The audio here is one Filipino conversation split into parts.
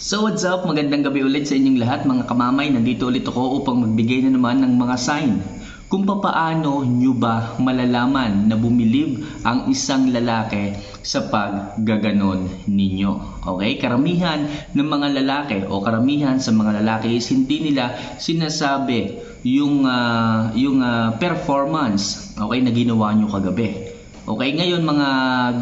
So what's up? Magandang gabi ulit sa inyong lahat mga kamamay. Nandito ulit ako upang magbigay na naman ng mga sign kung papaano nyo ba malalaman na bumilib ang isang lalaki sa paggaganon ninyo. Okay? Karamihan ng mga lalaki o karamihan sa mga lalaki is hindi nila sinasabi yung ah, yung ah, performance okay na ginawa nyo kagabi. Okay, ngayon mga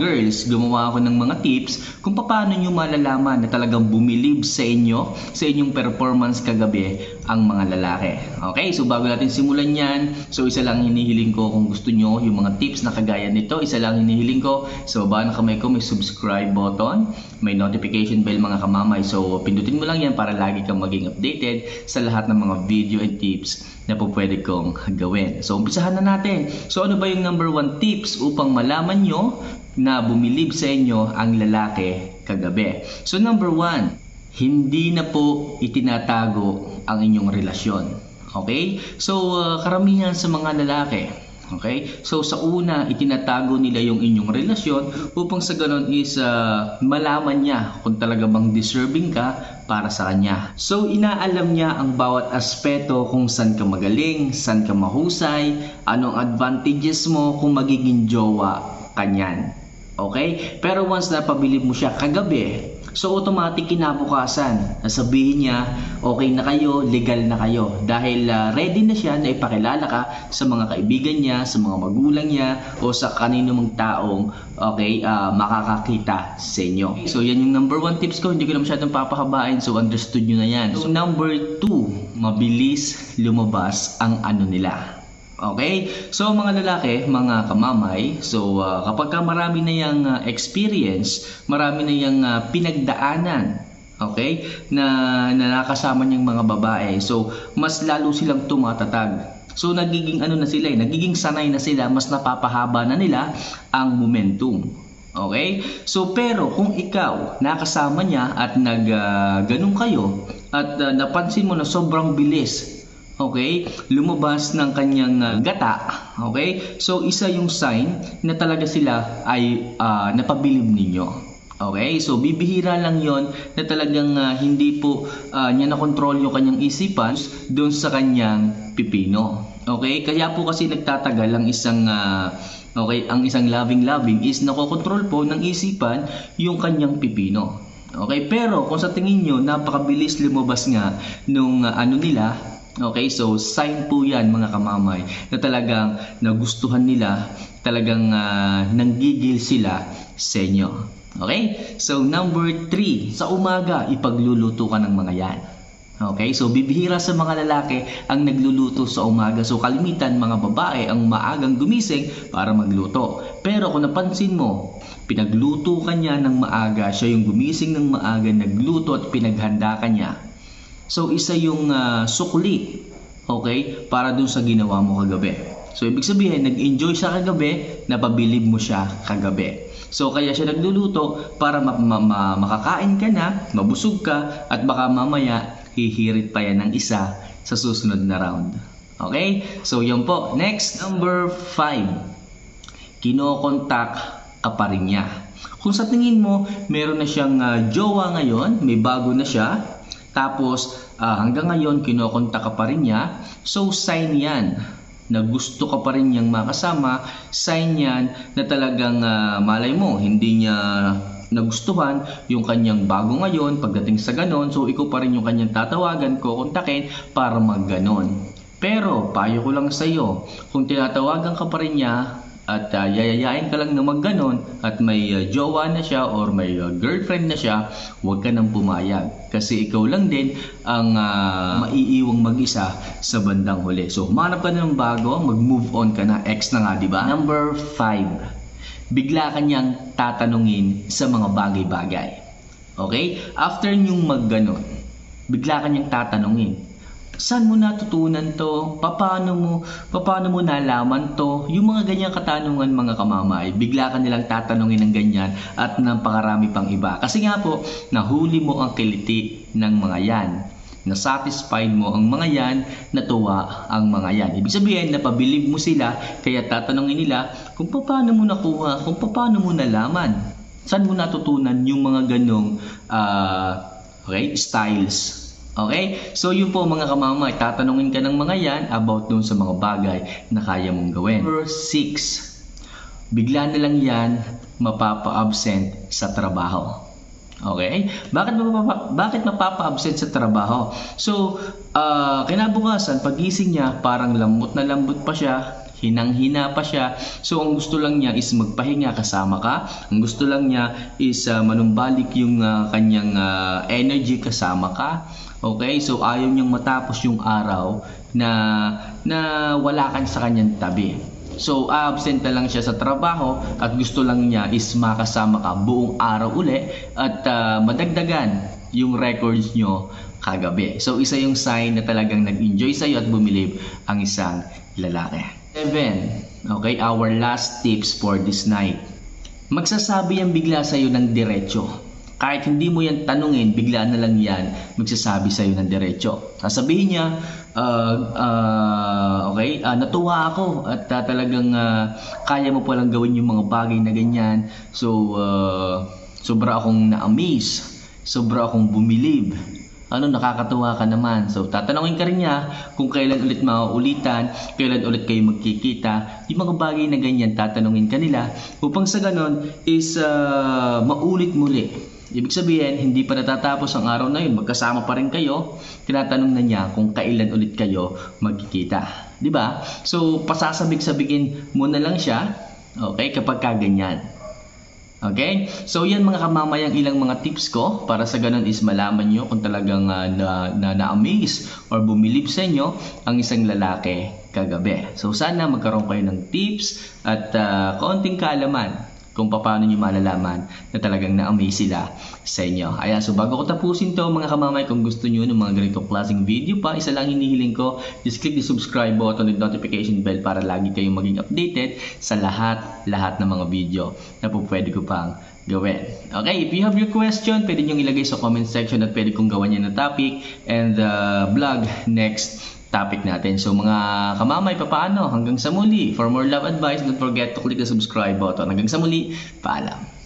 girls, gumawa ako ng mga tips kung paano nyo malalaman na talagang bumilib sa inyo, sa inyong performance kagabi ang mga lalaki. Okay, so bago natin simulan yan, so isa lang hinihiling ko kung gusto nyo yung mga tips na kagaya nito, isa lang hinihiling ko, sa baba ng kamay ko may subscribe button, may notification bell mga kamamay, so pindutin mo lang yan para lagi kang maging updated sa lahat ng mga video and tips na po pwede kong gawin. So umpisahan na natin. So ano ba yung number one tips upang malaman nyo na bumilib sa inyo ang lalaki kagabi? So number one, hindi na po itinatago ang inyong relasyon. Okay? So uh, karamihan sa mga lalaki, Okay? So sa una, itinatago nila yung inyong relasyon upang sa ganun is uh, malaman niya kung talaga bang deserving ka para sa kanya. So inaalam niya ang bawat aspeto kung saan ka magaling, saan ka mahusay, anong advantages mo kung magiging jowa kanyan. Okay? Pero once na pabilib mo siya kagabi, so automatic kinabukasan, nasabihin niya, okay na kayo, legal na kayo. Dahil ah, ready na siya na ipakilala ka sa mga kaibigan niya, sa mga magulang niya, o sa kanino mang taong okay, ah, makakakita sa inyo. So yan yung number one tips ko, hindi ko na masyadong papahabain, so understood nyo na yan. So number two, mabilis lumabas ang ano nila. Okay? So mga lalaki, mga kamamay, so uh, kapag ka marami na yung uh, experience, marami na yung uh, pinagdaanan, okay? Na, na nakasama niyang mga babae. So mas lalo silang tumatatag. So nagiging ano na sila, eh, nagiging sanay na sila, mas napapahaba na nila ang momentum. Okay? So pero kung ikaw nakasama niya at nag uh, ganun kayo at uh, napansin mo na sobrang bilis Okay? Lumabas ng kanyang uh, gata. Okay? So, isa yung sign na talaga sila ay uh, napabilib ninyo. Okay? So, bibihira lang yon na talagang uh, hindi po uh, niya nakontrol yung kanyang isipan doon sa kanyang pipino. Okay? Kaya po kasi nagtatagal ang isang uh, okay, ang isang loving-loving is nakokontrol po ng isipan yung kanyang pipino. Okay, pero kung sa tingin nyo napakabilis lumabas nga nung uh, ano nila, Okay, so sign po yan mga kamamay na talagang nagustuhan nila, talagang uh, nanggigil sila sa inyo. Okay, so number 3, sa umaga ipagluluto ka ng mga yan. Okay, so bibihira sa mga lalaki ang nagluluto sa umaga. So kalimitan mga babae ang maagang gumising para magluto. Pero kung napansin mo, pinagluto ka niya ng maaga, siya yung gumising ng maaga, nagluto at pinaghanda ka niya So isa yung uh, sukli, okay, para dun sa ginawa mo kagabi. So ibig sabihin, nag-enjoy siya kagabi, napabilib mo siya kagabi. So kaya siya nagluluto para ma- ma- ma- makakain ka na, mabusog ka, at baka mamaya hihirit pa yan ng isa sa susunod na round. Okay? So yun po. Next, number 5. Kinokontak ka pa rin niya. Kung sa tingin mo, meron na siyang uh, jowa ngayon, may bago na siya, tapos uh, hanggang ngayon kinokontak ka pa rin niya. So sign yan na gusto ka pa rin niyang makasama. Sign yan na talagang uh, malay mo hindi niya nagustuhan yung kanyang bago ngayon pagdating sa ganon. So ikaw pa rin yung kanyang tatawagan, kukontakin para magganon. Pero payo ko lang sa iyo, kung tinatawagan ka pa rin niya, at uh, yayayain ka lang na magganon at may uh, jowa na siya or may uh, girlfriend na siya, huwag ka nang pumayag. Kasi ikaw lang din ang uh, maiiwang mag-isa sa bandang huli. So, humanap ka na ng bago, mag-move on ka na. Ex na nga, di ba? Number 5. Bigla ka niyang tatanungin sa mga bagay-bagay. Okay? After niyong magganon, bigla ka niyang tatanungin Saan mo natutunan to? Paano mo, paano mo nalaman to? Yung mga ganyang katanungan mga kamamay, bigla ka nilang tatanungin ng ganyan at napakarami pang iba. Kasi nga po, nahuli mo ang kiliti ng mga yan. Na-satisfied mo ang mga yan, natuwa ang mga yan. Ibig sabihin, napabilib mo sila, kaya tatanungin nila kung paano mo nakuha, kung paano mo nalaman. Saan mo natutunan yung mga ganong uh, Okay? Styles. Okay? So yun po mga kamamay, tatanungin ka ng mga yan about dun sa mga bagay na kaya mong gawin. Number 6. Bigla na lang yan mapapa-absent sa trabaho. Okay? Bakit mapapa bakit mapapa-absent sa trabaho? So, ah, kinabukasan pagising niya, parang lambot na lambot pa siya, hinang-hina pa siya. So, ang gusto lang niya is magpahinga kasama ka. Ang gusto lang niya is ah, manumbalik yung ah, kanyang ah, energy kasama ka. Okay? So, ayaw niyang matapos yung araw na na wala ka sa kanyang tabi. So, absent na lang siya sa trabaho at gusto lang niya is makasama ka buong araw uli at ah, madagdagan yung records nyo kagabi. So, isa yung sign na talagang nag-enjoy sa'yo at bumilib ang isang lalaki. 7. Okay, our last tips for this night. Magsasabi yan bigla sa'yo ng diretso. Kahit hindi mo yan tanungin, bigla na lang yan magsasabi sa'yo ng diretso. Sasabihin niya, ah, ah, okay, ah, natuwa ako at ah, talagang ah, kaya mo palang gawin yung mga bagay na ganyan. So, ah, sobra akong na-amaze. Sobra akong bumilib. Ano, nakakatuwa ka naman. So, tatanungin ka rin niya kung kailan ulit mauulitan, kailan ulit kayo magkikita. Yung mga bagay na ganyan, tatanungin ka nila upang sa ganon is ah, maulit muli. Ibig sabihin, hindi pa natatapos ang araw na yun. Magkasama pa rin kayo. Tinatanong na niya kung kailan ulit kayo magkikita. Ba? So, pasasabik-sabikin mo na lang siya. Okay? Kapag kaganyan. Okay? So, yan mga kamamayang ilang mga tips ko para sa ganun is malaman nyo kung talagang ah, na, na, na-amaze or bumilib sa inyo ang isang lalaki kagabi. So, sana magkaroon kayo ng tips at ah, kaunting kaalaman kung paano nyo malalaman na talagang na-amaze sila sa inyo. Ayan, so bago ko tapusin to mga kamamay, kung gusto nyo ng mga ganitong klaseng video pa, isa lang hinihiling ko, just click the subscribe button and notification bell para lagi kayong maging updated sa lahat-lahat ng mga video na po pwede ko pang gawin. Okay, if you have your question, pwede nyo ilagay sa comment section at pwede kong gawan yan na topic and uh, vlog next topic natin. So mga kamamay, papaano? Hanggang sa muli. For more love advice, don't forget to click the subscribe button. Hanggang sa muli, paalam.